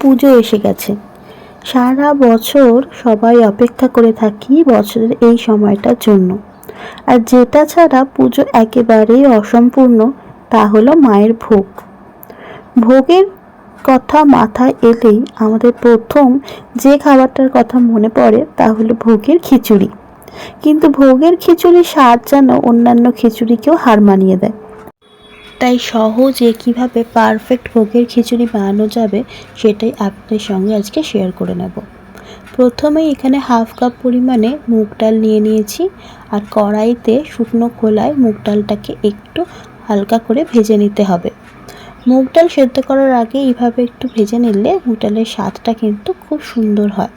পুজো এসে গেছে। সারা বছর সবাই অপেক্ষা করে থাকি বছরের এই সময়টার জন্য। আর যেটা ছাড়া পুজো একেবারেই অসম্পূর্ণ, তা হলো মায়ের ভোগ। ভোগের কথা মাথায় এলেই আমাদের প্রথম যে খাবারটার কথা মনে পড়ে, তা হলো ভোগের খিচুড়ি। কিন্তু ভোগের খিচুড়ির স্বাদ যেন অন্যান্য খিচুড়িকেও হার মানিয়ে দেয়। তাই সহজে কীভাবে পারফেক্ট ভোগের খিচুড়ি বানানো যাবে সেটাই আপনাদের সঙ্গে আজকে শেয়ার করে নেব। প্রথমেই এখানে হাফ কাপ পরিমাণে মুগ ডাল নিয়ে নিয়েছি আর কড়াইতে শুকনো খোলায় মুগ ডালটাকে একটু হালকা করে ভেজে নিতে হবে। মুগ ডাল সেদ্ধ করার আগে এইভাবে একটু ভেজে নিলে মুগ ডালের স্বাদটা কিন্তু খুব সুন্দর হয়।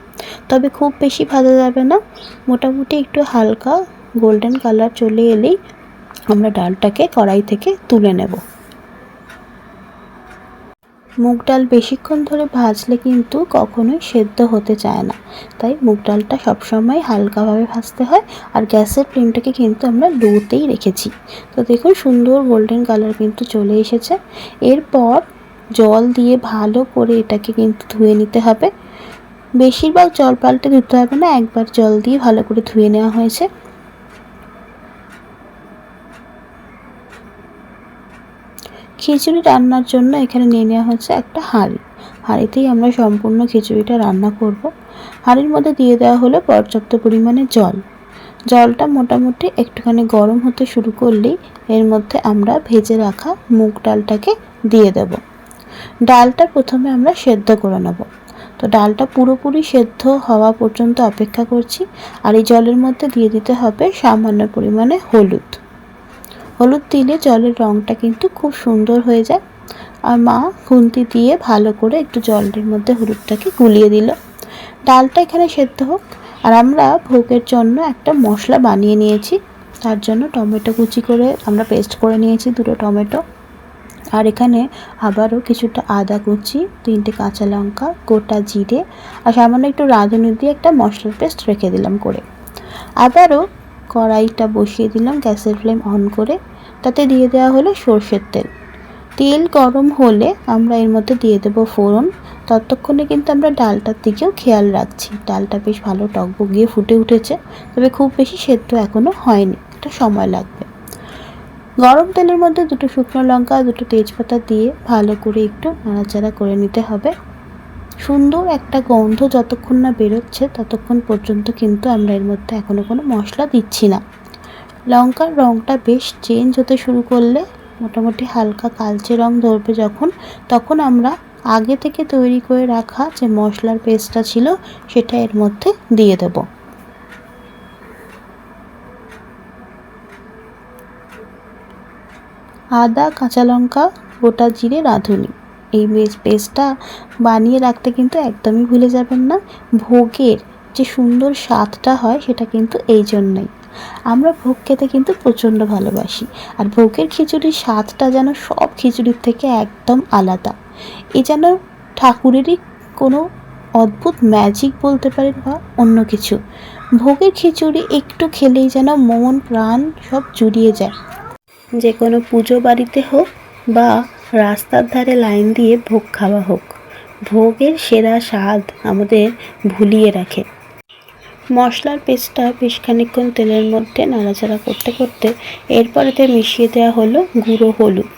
তবে খুব বেশি ভাজা যাবে না। মোটামুটি একটু হালকা গোল্ডেন কালার চলে এলেই আমরা ডালটাকে কড়াই থেকে তুলে নেব। মুগ ডাল বেশিক্ষণ ধরে ভাজলে কিন্তু কখনোই সেদ্ধ হতে চায় না। তাই মুগ ডালটা সবসময় হালকাভাবে ভাজতে হয় আর গ্যাসের ফ্লেমটাকে কিন্তু আমরা লোতেই রেখেছি। তো দেখুন সুন্দর গোল্ডেন কালার কিন্তু চলে এসেছে। এরপর জল দিয়ে ভালো করে এটাকে কিন্তু ধুয়ে নিতে হবে। বেশিরভাগ জল পাল্টে ধুতে হবে না, একবার জল দিয়ে ভালো করে ধুয়ে নেওয়া হয়েছে। খিচুড়ি রান্নার জন্য এখানে নিয়ে নেওয়া হচ্ছে একটা হাঁড়ি। হাঁড়িতেই আমরা সম্পূর্ণ খিচুড়িটা রান্না করব। হাঁড়ির মধ্যে দিয়ে দেওয়া হলো পর্যাপ্ত পরিমাণে জল। জলটা মোটামুটি একটুখানি গরম হতে শুরু করলেই এর মধ্যে আমরা ভেজে রাখা মুগ ডালটাকে দিয়ে দেব। ডালটা প্রথমে আমরা সেদ্ধ করে নেব। তো ডালটা পুরোপুরি সেদ্ধ হওয়া পর্যন্ত অপেক্ষা করছি। আর এই জলের মধ্যে দিয়ে দিতে হবে সামান্য পরিমাণে হলুদ। হলুদ দিলে জলের রঙটা কিন্তু খুব সুন্দর হয়ে যায়। আর মা খুন্তি দিয়ে ভালো করে একটু জলের মধ্যে হলুদটাকে গুলিয়ে দিল। ডালটা এখানে সেদ্ধ হোক। আর আমরা ভোগের জন্য একটা মশলা বানিয়ে নিয়েছি। তার জন্য টমেটো কুচি করে আমরা পেস্ট করে নিয়েছি দুটো টমেটো। আর এখানে আবারও কিছুটা আদা কুচি, তিনটে কাঁচা লঙ্কা, গোটা জিরে আর সামান্য একটু রাঁধুনি দিয়ে একটা মশলার পেস্ট রেখে দিলাম করে। আবারও কড়াইটা বসিয়ে দিলাম, গ্যাসের ফ্লেম অন করে। তাতে দিয়ে দেওয়া হলো সর্ষের তেল। তেল গরম হলে আমরা এর মধ্যে দিয়ে দেবো ফোড়ন। ততক্ষণে কিন্তু আমরা ডালটার দিকেও খেয়াল রাখছি। ডালটা বেশ ভালো টকবক গিয়ে ফুটে উঠেছে, তবে খুব বেশি সেদ্ধ এখনও হয়নি, একটা সময় লাগবে। গরম তেলের মধ্যে দুটো শুকনো লঙ্কা, দুটো তেজপাতা দিয়ে ভালো করে একটু নাড়াচাড়া করে নিতে হবে। সুন্দর একটা গন্ধ যতক্ষণ না বেরোচ্ছে, ততক্ষণ পর্যন্ত কিন্তু আমরা এর মধ্যে এখনও কোনো মশলা দিচ্ছি না। লঙ্কার রঙটা বেশ চেঞ্জ হতে শুরু করলে মোটামুটি হালকা কালচে রং ধরবে যখন। তখন আমরা আগে থেকে তৈরি করে রাখা যে মশলার পেস্টটা ছিল, সেটা এর মধ্যে দিয়ে দেব। আদা, কাঁচা লঙ্কা, গোটা জিরে, রাঁধুনি। এই পেস্টটা বানিয়ে রাখতে কিন্তু একদমই ভুলে যাবেন না। ভোগের যে সুন্দর স্বাদটা হয়, সেটা কিন্তু এই জন্যই। আমরা ভোগ খেতে কিন্তু প্রচণ্ড ভালোবাসি। আর ভোগের খিচুড়ির স্বাদটা যেন সব খিচুড়ির থেকে একদম আলাদা। এ যেন ঠাকুরেরই কোনো অদ্ভুত ম্যাজিক বলতে পারেন বা অন্য কিছু। ভোগের খিচুড়ি একটু খেলেই যেন মন প্রাণ সব জুড়িয়ে যায়। যে কোনো পুজো বাড়িতে হোক বা রাস্তার ধারে লাইন দিয়ে ভোগ খাওয়া হোক, ভোগের সেরা স্বাদ আমাদের ভুলিয়ে রাখে। মশলার পেস্টটা বেশ খানিকক্ষণ তেলের মধ্যে নাড়াচাড়া করতে করতে এরপরেতে মিশিয়ে দেওয়া হলো গুঁড়ো হলুদ।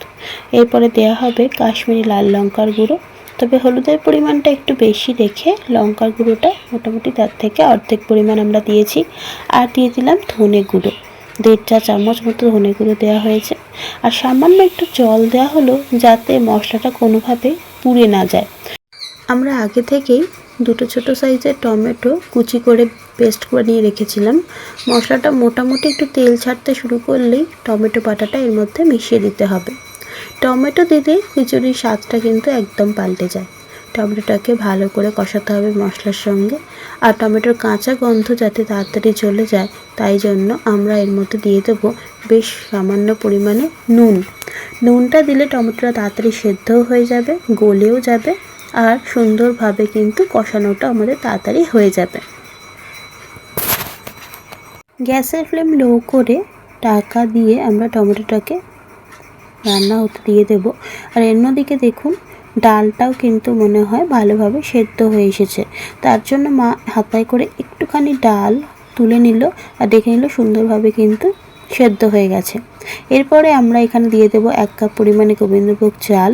এরপরে দেওয়া হবে কাশ্মীরি লাল লঙ্কার গুঁড়ো। তবে হলুদের পরিমাণটা একটু বেশি রেখে লঙ্কার গুঁড়োটা মোটামুটি তার থেকে অর্ধেক পরিমাণ আমরা দিয়েছি। আর দিয়ে দিলাম ধনে গুঁড়ো। দেড় চা চামচ মতো ধনে গুঁড়ো দেওয়া হয়েছে। আর সামান্য একটু জল দেওয়া হলো যাতে মশলাটা কোনোভাবে পুড়ে না যায়। আমরা আগে থেকেই দুটো ছোট সাইজের টমেটো কুচি করে পেস্ট করে নিয়ে রেখেছিলাম। মশলাটা মোটামুটি একটু তেল ছাড়তে শুরু করলেই টমেটো বাটাটা এর মধ্যে মিশিয়ে দিতে হবে। টমেটো দিলে খিচুড়ির স্বাদটা কিন্তু একদম পাল্টে যায়। টমেটোটাকে ভালো করে কষাতে হবে মশলার সঙ্গে। আর টমেটোর কাঁচা গন্ধ যাতে তাড়াতাড়ি চলে যায়, তাই জন্য আমরা এর মধ্যে দিয়ে দেবো বেশ সামান্য পরিমাণে নুন। নুনটা দিলে টমেটোটা তাড়াতাড়ি সেদ্ধও হয়ে যাবে, গলেও যাবে, আর সুন্দরভাবে কিন্তু কষানোটা আমাদের তাড়াতাড়ি হয়ে যাবে। গ্যাসের ফ্লেম লো করে টাকা দিয়ে আমরা টমেটোটাকে রান্না হতে দিয়ে দেব। আর অন্যদিকে দেখুন, ডালটাও কিন্তু মনে হয় ভালোভাবে সেদ্ধ হয়ে এসেছে। তার জন্য মা হাতায় করে একটুখানি ডাল তুলে নিল আর দেখে নিল সুন্দরভাবে কিন্তু সেদ্ধ হয়ে গেছে। এরপরে আমরা এখানে দিয়ে দেবো এক কাপ পরিমাণে গোবিন্দভোগ চাল।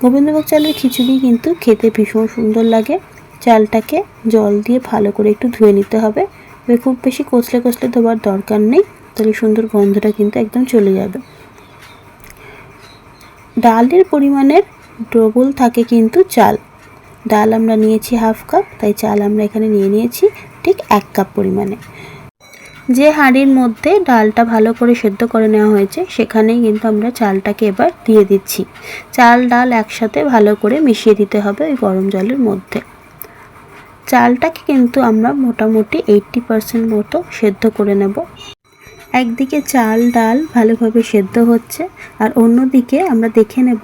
গোবিন্দভোগ চালের খিচুড়ি কিন্তু খেতে ভীষণ সুন্দর লাগে। চালটাকে জল দিয়ে ভালো করে একটু ধুয়ে নিতে হবে। তবে খুব বেশি কচলে কচলে ধোবার দরকার নেই, তাহলে সুন্দর গন্ধটা কিন্তু একদম চলে যাবে। ডালের পরিমাণের ডবল থাকে কিন্তু চাল। ডাল আমরা নিয়েছি হাফ কাপ তাই চাল আমরা এখানে নিয়ে নিয়েছি ঠিক এক কাপ পরিমাণে। যে হাঁড়ির মধ্যে ডালটা ভালো করে সেদ্ধ করে নেওয়া হয়েছে, সেখানেই কিন্তু আমরা চালটাকে এবার দিয়ে দিচ্ছি। চাল, ডাল একসাথে ভালো করে মিশিয়ে দিতে হবে ওই গরম জলের মধ্যে। চালটাকে কিন্তু আমরা মোটামুটি এইট্টি পারসেন্ট মতো সেদ্ধ করে নেব। একদিকে চাল, ডাল ভালোভাবে সেদ্ধ হচ্ছে আর অন্যদিকে আমরা দেখে নেব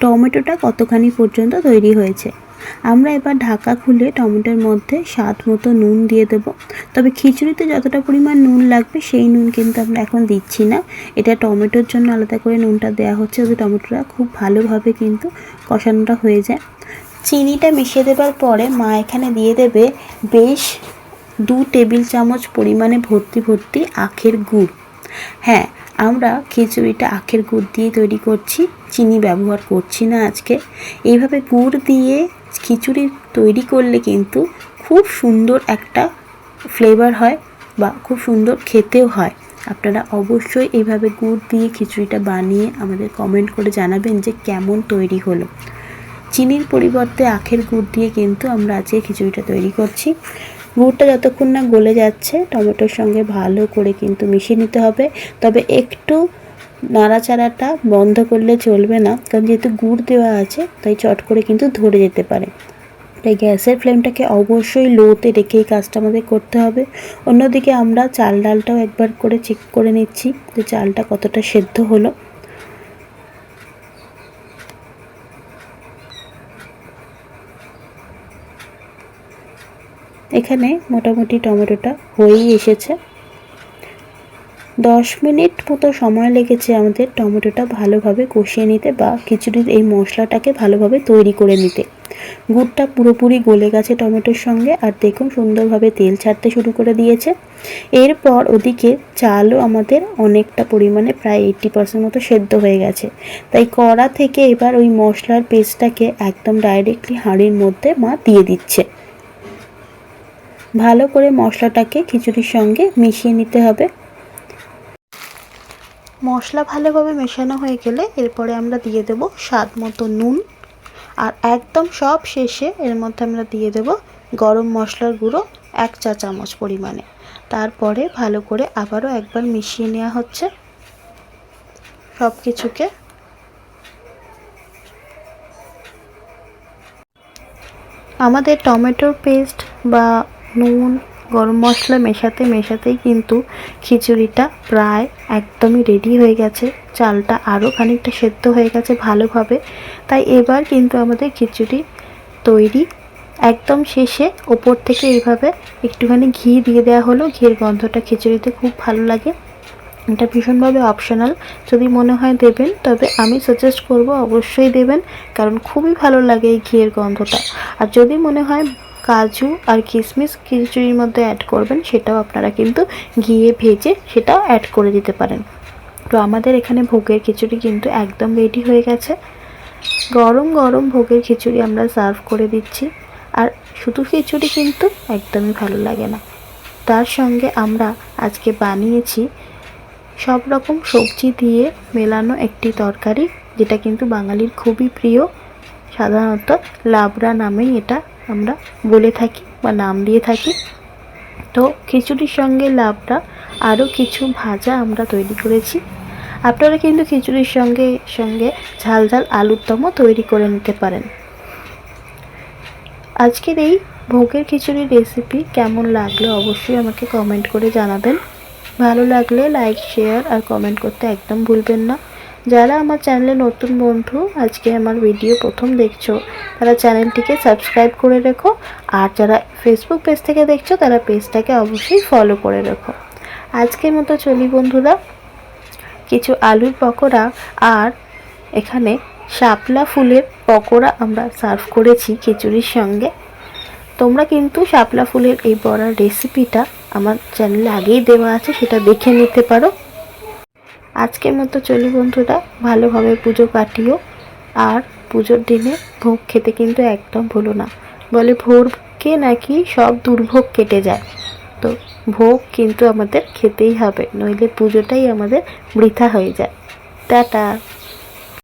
টমেটোটা কতখানি পর্যন্ত তৈরি হয়েছে। আমরা এবার ঢাকা খুলে টমেটোর মধ্যে স্বাদ মতো নুন দিয়ে দেব। তবে খিচুড়িতে যতটা পরিমাণ নুন লাগবে সেই নুন কিন্তু আমরা এখন দিচ্ছি না। এটা টমেটোর জন্য আলাদা করে নুনটা দেওয়া হচ্ছে যাতে টমেটোটা খুব ভালোভাবে কিন্তু কষানোটা হয়ে যায়। চিনিটা মিশিয়ে দেবার পরে মা এখানে দিয়ে দেবে বেশ দু টেবিল চামচ পরিমাণে ভর্তি ভর্তি আখের গুড়। হ্যাঁ আমরা খিচুড়িটা আখের গুড় দিয়ে তৈরি করছি, চিনি ব্যবহার করছি না আজকে। এইভাবে গুড় দিয়ে খিচুড়ি তৈরি করলে কিন্তু খুব সুন্দর একটা ফ্লেভার হয় বা খুব সুন্দর খেতেও হয়। আপনারা অবশ্যই এইভাবে গুড় দিয়ে খিচুড়িটা বানিয়ে আমাদের কমেন্ট করে জানাবেন যে কেমন তৈরি হলো। চিনির পরিবর্তে আখের গুড় দিয়ে কিন্তু আমরা আজকে খিচুড়িটা তৈরি করছি। গুড়টা যতক্ষণ না গলে যাচ্ছে, টমেটোর সঙ্গে ভালো করে কিন্তু মিশিয়ে নিতে হবে। তবে একটু নাড়াচাড়াটা বন্ধ করলে চলবে না, কারণ যেহেতু গুড় দেওয়া আছে, তাই চট করে কিন্তু ধরে যেতে পারে। তাই গ্যাসের ফ্লেমটাকে অবশ্যই লোতে রেখেই কাজটা আমাদের করতে হবে। অন্যদিকে আমরা চাল ডালটাও একবার করে চেক করে নিচ্ছি যে চালটা কতটা সেদ্ধ হলো। এখানে মোটামুটি টমেটোটা হয়েই এসেছে। দশ মিনিট মতো সময় লেগেছে আমাদের টমেটোটা ভালোভাবে কষিয়ে নিতে বা খিচুড়ির এই মশলাটাকে ভালোভাবে তৈরি করে নিতে। গুড়টা পুরোপুরি গলে গেছে টমেটোর সঙ্গে আর দেখুন সুন্দরভাবে তেল ছাড়তে শুরু করে দিয়েছে। এরপর ওদিকে চালও আমাদের অনেকটা পরিমাণে প্রায় এইট্টি পার্সেন্ট মতো সেদ্ধ হয়ে গেছে। তাই কড়া থেকে এবার ওই মশলার পেস্টটাকে একদম ডাইরেক্টলি হাঁড়ির মধ্যে মা দিয়ে দিচ্ছে। ভালো করে মশলাটাকে খিচুড়ির সঙ্গে মিশিয়ে নিতে হবে। মশলা ভালোভাবে মেশানো হয়ে গেলে এরপরে আমরা দিয়ে দেব স্বাদ মতো নুন। আর একদম সব শেষে এর মধ্যে আমরা দিয়ে দেব গরম মশলার গুঁড়ো এক চা চামচ পরিমাণে। তারপরে ভালো করে আবারও একবার মিশিয়ে নেওয়া হচ্ছে। সব কিছুকে আমাদের টমেটোর পেস্ট বা নুন, গরম মশলা মেশাতে মেশাতেই কিন্তু খিচুড়িটা প্রায় একদমই রেডি হয়ে গেছে। চালটা আরও খানিকটা সেদ্ধ হয়ে গেছে ভালোভাবে। তাই এবার কিন্তু আমাদের খিচুড়ি তৈরি। একদম শেষে ওপর থেকে এইভাবে একটুখানি ঘি দিয়ে দেওয়া হলো। ঘির গন্ধটা খিচুড়িতে খুব ভালো লাগে। এটা ভীষণভাবে অপশনাল যদি মনে হয় দেবেন, তবে আমি সাজেস্ট করব অবশ্যই দেবেন, কারণ খুবই ভালো লাগে এই ঘিয়ের গন্ধটা। আর যদি মনে হয় কাজু আর কিশমিশ খিচুড়ির মধ্যে অ্যাড করবেন, সেটাও আপনারা কিন্তু ঘিয়ে ভেজে সেটাও অ্যাড করে দিতে পারেন। তো আমাদের এখানে ভোগের খিচুড়ি কিন্তু একদম রেডি হয়ে গেছে। গরম গরম ভোগের খিচুড়ি আমরা সার্ভ করে দিচ্ছি। আর শুধু খিচুড়ি কিন্তু একদমই ভালো লাগে না। তার সঙ্গে আমরা আজকে বানিয়েছি সব রকম সবজি দিয়ে মেলানো একটি তরকারি, যেটা কিন্তু বাঙালির খুবই প্রিয়। সাধারণত লাবড়া নামেই এটা আমরা বলে থাকি বা নাম দিয়ে থাকি। তো খিচুড়ির সঙ্গে লাবড়া আরও কিছু ভাজা আমরা তৈরি করেছি। আপনারা কিন্তু খিচুড়ির সঙ্গে সঙ্গে ঝাল ঝাল আলুর দমও তৈরি করে নিতে পারেন। আজকের এই ভোগের খিচুড়ির রেসিপি কেমন লাগল অবশ্যই আমাকে কমেন্ট করে জানাবেন। ভালো লাগলে লাইক শেয়ার আর কমেন্ট করতে একদম ভুলবেন না। যারা আমার চ্যানেলে নতুন বন্ধু, আজকে আমার ভিডিও প্রথম দেখছ, তারা চ্যানেলটিকে সাবস্ক্রাইব করে রেখো। আর যারা ফেসবুক পেজ থেকে দেখছ, তারা পেজটাকে অবশ্যই ফলো করে রেখো। আজকের মতো চলি বন্ধুরা, কিছু আলুর পকোড়া আর এখানে শাপলা ফুলের পকোড়া আমরা সার্ভ করেছি খিচুড়ির সঙ্গে। তোমরা কিন্তু শাপলা ফুলের এই বড়ার রেসিপিটা আমার চ্যানেলে আগেই দেওয়া আছে, সেটা দেখে নিতে পারো। আজকের মতো চলি বন্ধুরা, ভালোভাবে পুজো কাটিও। আর পুজোর দিনে ভোগ খেতে কিন্তু একদম ভুলো না। বলে ভোরকে নাকি সব দুর্ভোগ কেটে যায়। তো ভোগ কিন্তু আমাদের খেতেই হবে, নইলে পুজোটাই আমাদের বৃথা হয়ে যায়। টাটা।